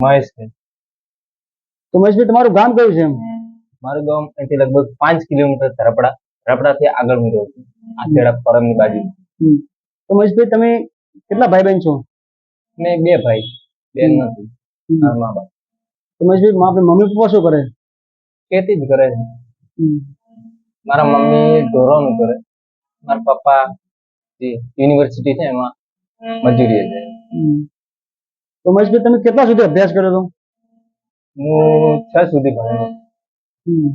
મહેશ છે. તો મહેશભાઈ તમારું ગામ કયું છે મારું ગામ અહીંથી લગભગ પાંચ કિલોમીટર ધરપડા ધરપડાથી આગળ હું રહું છું. આખેડા પરમની બાજુ. તો મહેશભાઈ તમે કેટલા ભાઈ બહેન છો? ને બે ભાઈ બેન નથી મા બાપ. તો મહેશભાઈ આપણે મમ્મી પપ્પા શું કરે? ખેતી જ કરે છે. મારા મમ્મી ઢોરોનું કરે. મારા પપ્પા જે યુનિવર્સિટી છે એમાં મજૂરી છે. તો મહેશભાઈ તમે કેટલા સુધી અભ્યાસ કર્યો હતો? હું છ સુધી ભણેલો.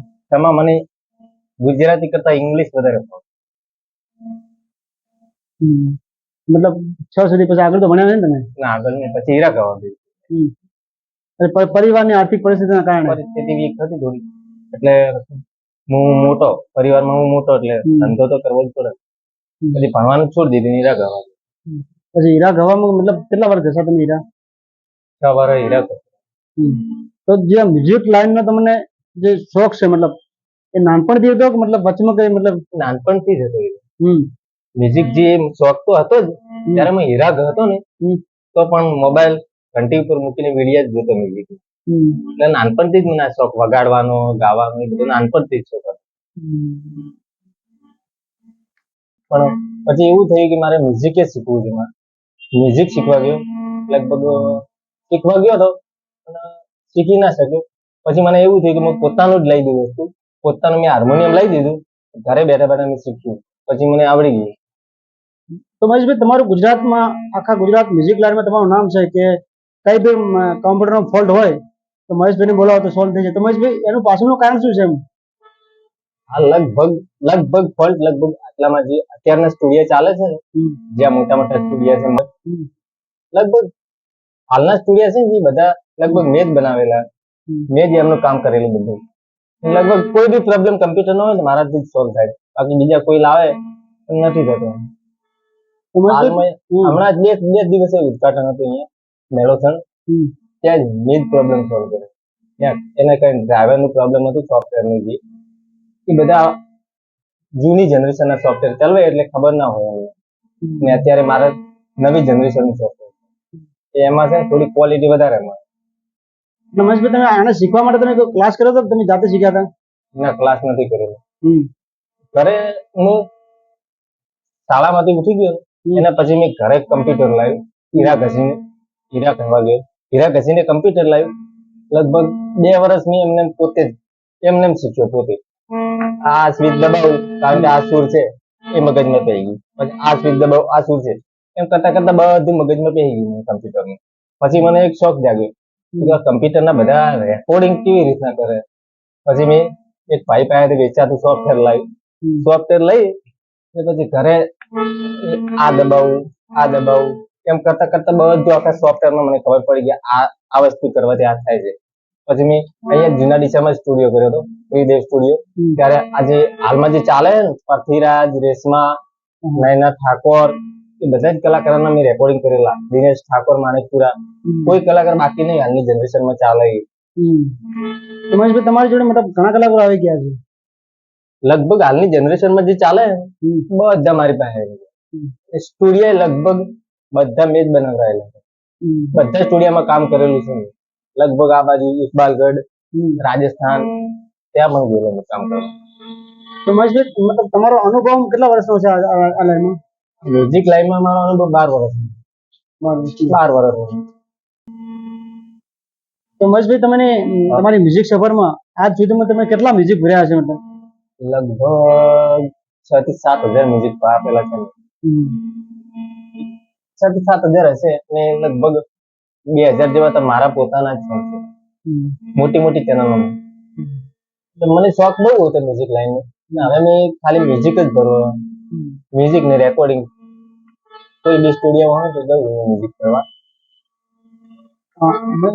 તેમાં મને ગુજરાતી કરતા ઇંગ્લિશ વધારે. મતલબ છ સુધી પછી આગળ તો ભણ્યા ને તમે? ના આગળ નહીં. પછી હીરા. અને પ- પરિવારની આર્થિક પરિસ્થિતિના કારણે? પરિસ્થિતિ વીક હતી થોડી. એટલે હું મોટો પરિવારમાં હું મોટો એટલે ધંધો તો કરવો જ પડે. પછી ભણવાનું છોડી દીધું હીરા ગવા પછી હીરા ગવામાં મતલબ કેટલા વર્ષ જશો તમે હીરા? છ વાળા હીરા ગવા તો જે મ્યુઝિક લાઈનનો તમને જે શોખ છે મતલબ એ નાનપણથી હતો કે મતલબ વચમાં કઈ મતલબ નાનપણથી જ હતો હમ. મ્યુઝિક જે શોખ તો હતો જ. ત્યારે મેં હીરા હતો ને તો પણ મોબાઈલ ઘંટી ઉપર મૂકીને વિડિયા જ જોતો મ્યુઝિક એટલે નાનપણથી જ મને શોખ વગાડવાનો ગાવાનો એ બધું નાનપણથી જ શોખ હતો. પણ પછી એવું થયું કે મારે મ્યુઝિક જ શીખવું છે મારે. મ્યુઝિક શીખવા ગયો. લગભગ શીખવા ગયો હતો પણ શીખી ના શક્યો. પછી મને એવું થયું કે મેં પોતાનું જ લઈ દીધું વસ્તુ. પોતાનું મેં હાર્મોનિયમ લઈ દીધું. ઘરે બેઠા બેઠા મેં શીખ્યું. પછી મને આવડી ગયું. તો મહેશભાઈ તમારું ગુજરાતમાં આખા ગુજરાત મ્યુઝિક લાઈનમાં તમારું નામ છે કે કઈ બી કોમ્પ્યુટરનો ફોલ્ટ હોય તો મહેશભાઈને બોલાવો તો સોલ્વ થઈ જાય. તો મહેશભાઈ એનું પાછળનું કારણ શું છે એમ? આ લગભગ લગભગ ફોલ્ટ લગભગ આટલામાં જે અત્યારના સ્ટુડિયો ચાલે છે ને. જ્યાં મોટા મોટા સ્ટુડિયો છે લગભગ હાલના સ્ટુડિયા છે ને એ બધા લગભગ મેં જ બનાવેલા. મેં જ એમનું કામ કરેલું બધું. લગભગ કોઈ બી પ્રોબ્લેમ કમ્પ્યુટર નો હોય ને મારાથી જ સોલ્વ થાય. બાકી બીજા કોઈ લાવે નથી થતો. તો. હમણાં બે બે દિવસે ઉદઘાટન હતું અહીંયા મેળોથણ. ત્યાં જ મેં જ પ્રોબ્લેમ સોલ્વ કર્યો. ત્યાં એને કઈ ડ્રાઈવરનું પ્રોબ્લેમ હતું સોફ્ટવેરનું જે. એ બધા જૂની જનરેશન ના સોફ્ટવેર ચાલવે એટલે ખબર ના હોય. ને અત્યારે મારે નવી જનરેશનનું સોફ્ટવેર એમાં છે ને થોડી ક્વોલિટી વધારે મળે. એટલે મહેશભાઈ તમે આને શીખવા માટે તમે કોઈ ક્લાસ કર્યો હતો? તમે જાતે શીખ્યા હતા? ના ક્લાસ નથી કરેલો. ઘરે હું શાળામાંથી ઉઠી ગયો અને પછી મેં ઘરે કમ્પ્યુટર લાવ્યું. હીરા ઘસીને હીરા કહેવા ગયો. હીરા ઘસીને કમ્પ્યુટર લાવ્યું. લગભગ બે વર્ષ મેં એમને પોતે જ એમને એમ શીખ્યો પોતે. આ સ્વિચ દબાવું કારણ કે આ સુર છે એ મગજમાં થઈ ગયું. પછી આ સ્વિચ દબાવું આ સુર છે. એમ કરતા કરતા બધું મગજમાં પહી ગયું કમ્પ્યુટરનું પછી મને એક શોખ જાગ્યો કમ્પ્યુટરના બધા રેકોર્ડિંગ કેવી રીતના કરે. પછી મેં એક ભાઈ પાસે વેચાતું સોફ્ટવેર લાવ્યું. સોફ્ટવેર લઈ ને પછી ઘરે આ દબાવું આ દબાવું. એમ કરતા કરતા બધું આખા સોફ્ટવેરમાં મને ખબર પડી કે આ આ વસ્તુ કરવાથી આ થાય છે. પછી મેં અહીંયા જૂના ડીસામાં સ્ટુડિયો કર્યો હતો ત્રિદેવ સ્ટુડિયો ત્યારે આજે હાલમાં જે ચાલે ને પૃથ્વીરાજ રેશમા નયના ઠાકોર એ બધા જ કલાકારોના મેં રેકોર્ડિંગ કરેલા. દિનેશ ઠાકોર માણેકપુરા કોઈ કલાકાર બાકી નહીં હાલની જનરેશનમાં ચાલે એ. તમારી જોડે મતલબ ઘણા કલાકારો આવી ગયા છે? લગભગ હાલની જનરેશનમાં જે ચાલે બધા મારી પાસે સ્ટુડિયો લગભગ બધા મેં જ બનાવડાયેલા. બધા સ્ટુડિયોમાં કામ કરેલું છે લગભગ આ બાજુ ઇકબાલગઢ રાજસ્થાન ત્યાં પણ ગયેલો કામ કરેલું તો મહેશભાઈ મતલબ તમારો અનુભવ કેટલા વર્ષનો છે આ લાઈનમાં? મ્યુઝિક લાઈનમાં મારો અનુભવ બાર વર્ષ બાર વર્ષ તો મજભાઈ તમને તમારી મ્યુઝિક સફરમાં આજ સુધીમાં તમે કેટલા મ્યુઝિક ભર્યા છે મતલબ? લગભગ છ થી સાત હજાર મ્યુઝિક આપેલા છે. છ થી સાત હજાર હશે અને લગભગ બે હજાર જેવા તો મારા પોતાના જ છે. મોટી મોટી ચેનલોમાં મને શોખ બહુ હતો મ્યુઝિક લાઈનનો હવે મેં ખાલી મ્યુઝિક જ ભરવો. મ્યુઝિક ને રેકોર્ડિંગ કોઈ બી સ્ટુડિયો હોય તો જવું મ્યુઝિક કરવા.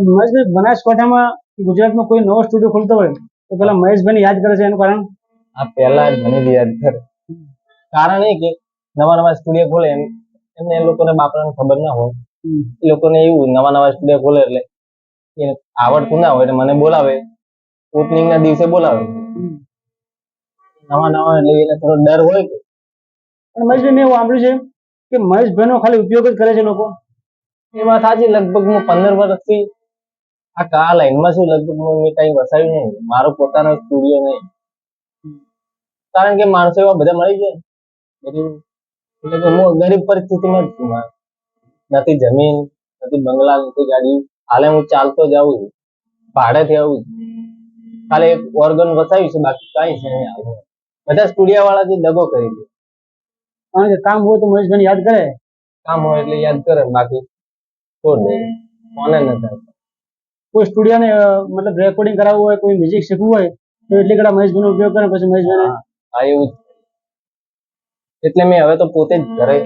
મહેશભાઈ બનાસકાંઠામાં ગુજરાતમાં કોઈ નવો સ્ટુડિયો ખોલતો હોય તો પેલા મહેશભાઈ યાદ કરે છે એનું કારણ? આ પહેલા જ મને યાદ કરે. કારણ એ કે નવા નવા સ્ટુડિયો ખોલે એમ એમને એ લોકોને બાપરાને ખબર ના હોય. એ લોકોને એવું નવા નવા સ્ટુડિયો ખોલે એટલે એને આવડતું ના હોય એટલે મને બોલાવે. ઓપનિંગ ના દિવસે બોલાવે. નવા નવા એટલે એને થોડો ડર હોય કે પણ મહેશભાઈ મેં સાંભળ્યું છે કે મહેશભાઈનો ખાલી ઉપયોગ જ કરે છે લોકો. એ વાત સાચી લગભગ હું પંદર વર્ષથી આ કા લાઈનમાં શું લગભગ મેં કઈ વસાવ્યું નહીં. મારો પોતાનો સ્ટુડિયો નહીં. કારણ કે માણસો એવા બધા મળી જાય બધું એટલે કે હું ગરીબ પરિસ્થિતિમાં જ છું. નથી જમીન નથી બંગલા નથી ગાડી. હાલે હું ચાલતો જાઉં છું. ભાડેથી આવું છું. ખાલી એક ઓર્ગન વસાવ્યું છે, બાકી કઈ છે નહીં. બધા સ્ટુડિયો વાળા જે દગો કરી દે. કારણ કે કામ હોય તો મહેશભાઈ યાદ કરે. કામ હોય એટલે યાદ કરે બાકી છોડ દે ફોને થાય. કોઈ સ્ટુડિયોને મતલબ રેકોર્ડિંગ કરાવવું હોય કોઈ મ્યુઝિક શીખવું હોય તો એટલી કડા મહેશભાઈનો ઉપયોગ કરે પછી મહેશભાઈને હા એવું એટલે મેં હવે તો પોતે જ ઘરે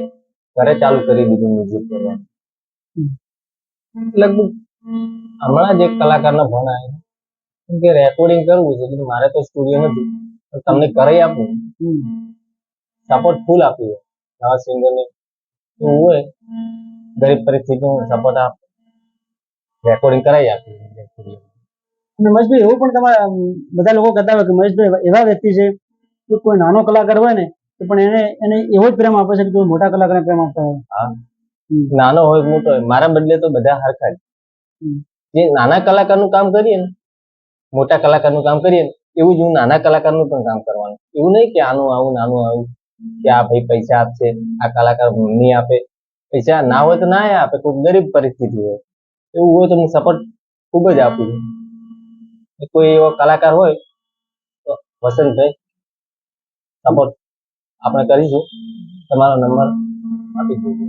ઘરે ચાલુ કરી દીધું મ્યુઝિક કરવાનું લગભગ હમણાં જ એક કલાકારનો ફોન આવ્યો કેમ કે રેકોર્ડિંગ કરવું છે મારે તો સ્ટુડિયો નથી. તમને ઘરે આપું. સપોર્ટ ફૂલ આપી નવા સિંગરને એવું હોય. ગરીબ પરિસ્થિતિમાં સપોર્ટ આપ. રેકોર્ડિંગ કરાવી આપી. મહેશભાઈ એવું પણ તમારા બધા લોકો કહેતા હોય કે મહેશભાઈ એવા- વ્યક્તિ છે કે કોઈ નાનો કલાકાર હોય ને તો પણ એને એને એવો જ પ્રેમ આપે છે કે મોટા કલાકારને પ્રેમ આપતા હોય. હા. નાનો હોય મોટો હોય મારા બદલે તો બધા હરખા જ જે નાના કલાકારનું કામ કરીએ ને મોટા કલાકારનું કામ કરીએ ને એવું જ હું નાના કલાકારનું પણ કામ કરવાનું. એવું નહીં કે આનું આવું નાનું આવું. કે આ ભાઈ પૈસા આપશે, આ કલાકાર નહીં આપે. પૈસા ના હોય તો ના આપે, કોઈ ગરીબ પરિસ્થિતિ હોય. એવું હોય તો હું સપોર્ટ ખૂબ જ આપું છું. કોઈ એવો કલાકાર હોય, તો વસંતભાઈ સપોર્ટ આપણે કરીશું. તમારો નંબર આપી દીધો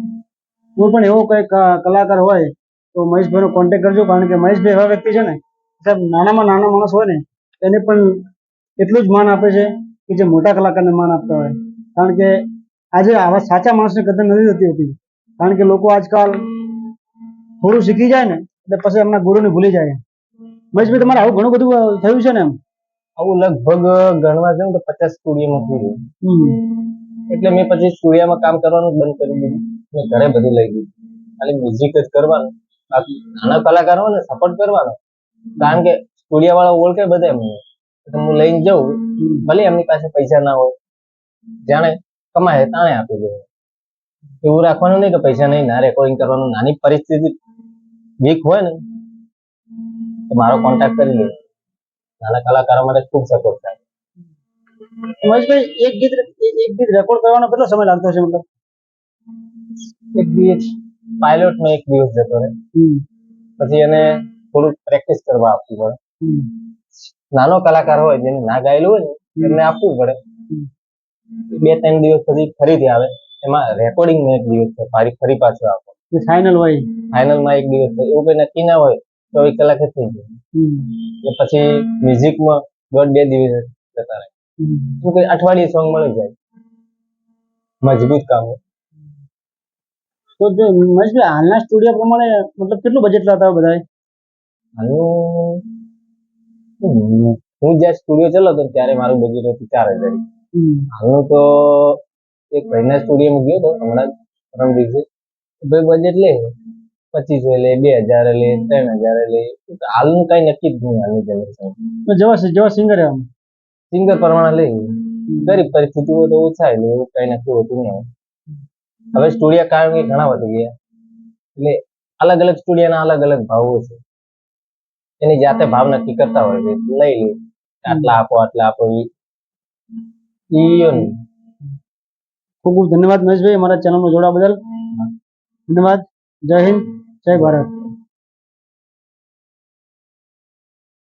કોઈ પણ એવો કોઈ કલાકાર હોય, તો મહેશભાઈનો કોન્ટેક્ટ કરજો, કારણ કે મહેશભાઈ એવા વ્યક્તિ છે ને, સાહેબ, નાનામાં નાના માણસ હોય ને, એને પણ એટલું જ માન આપે છે કે જે મોટા કલાકારને માન આપતા હોય. કારણ કે આજે આવા સાચા માણસને કદર નથી થતી હોતી. કારણ કે લોકો આજકાલ થોડું શીખી જાય ને એટલે પછી એમના ગુરુને ભૂલી જાય મહેશભાઈ તમારે આવું ઘણું બધું થયું છે ને એમ? આવું લગભગ ગણવા જાઉં તો પચાસ સ્ટુડિયોમાં થઈ ગયું. એટલે મેં પછી સ્ટુડિયોમાં કામ કરવાનું બંધ કરી દીધું. મેં ઘરે બધું લઈ ગયું ખાલી મ્યુઝિક જ કરવાનું. બાકી નાના કલાકારોને સપોર્ટ કરવાનો. કારણ કે સ્ટુડિયો વાળા ઓળખે બધા એમને. હું લઈને જાઉં. ભલે એમની પાસે પૈસા ના હોય. જાણે કમાય તાણે આપી દેવું. એવું રાખવાનું નહીં કે પૈસા નહીં ના રેકોર્ડિંગ કરવાનું નાની પરિસ્થિતિ વીક હોય ને તો મારો કોન્ટેક્ટ કરી લે નાના કલાકારો માટે ખૂબ સપોર્ટ થાય. મહેશભાઈ એક ગીત એક ગીત રેકોર્ડ કરવાનો કેટલો સમય લાગતો છે મતલબ? એક દિવસ. પાયલોટમાં એક દિવસ જતો રહે. પછી એને થોડુંક પ્રેક્ટિસ કરવા આપવું પડે. નાનો કલાકાર હોય જેને ના ગાયેલું હોય ને એમને આપવું પડે. બે ત્રણ દિવસ પછી ફરીથી આવે. એમાં રેકોર્ડિંગમાં એક દિવસ છે. મારી ફરી પાછું આપો ફાઇનલ હોય. ફાઇનલમાં એક દિવસ છે. એવું કઈ નક્કી ના હોય તો એક કલાકે થઈ જાય. પછી મ્યુઝિકમાં દોઢ બે દિવસ જતા રહે. હમ. શું કે અઠવાડિયે સોંગ મળી જાય. મજબૂત કામ હોય. તો જો મહેશભાઈ હાલના સ્ટુડિયો પ્રમાણે મતલબ કેટલું બજેટ લાતા હોય બધા આનું હું- જ્યાં સ્ટુડિયો ચલાવતો તો ત્યારે મારું બજેટ હતું ચાર હજાર. હાલનું તો એક ભાઈના સ્ટુડિયોમાં ગયો હતો હમણાં પરમ દિવસે. ભાઈ બજેટ લે પચીસો લે બે હજાર લે ત્રણ હજાર લે હાલનું કઈ નક્કી જ નહીં હાલની જનરેશન જેવા જેવા સિંગર એમ સિંગર પ્રમાણે લે. ગરીબ પરિસ્થિતિ હોય તો ઓછા એટલે એવું કઈ નક્કી હોતું નહીં. હવે સ્ટુડિયો કારણ કે ઘણા વધી ગયા. એટલે અલગ અલગ સ્ટુડિયોના અલગ અલગ ભાવો છે. એની જાતે ભાવ નક્કી કરતા હોય છે. લઈ લે. આટલા આપો આટલા આપો ઈ. ઈ એમ. ખૂબ ખૂબ ધન્યવાદ મહેશભાઈ, અમારા ચેનલમાં જોડાવા બદલ. ધન્યવાદ. જય હિન્દ, જય ભારત.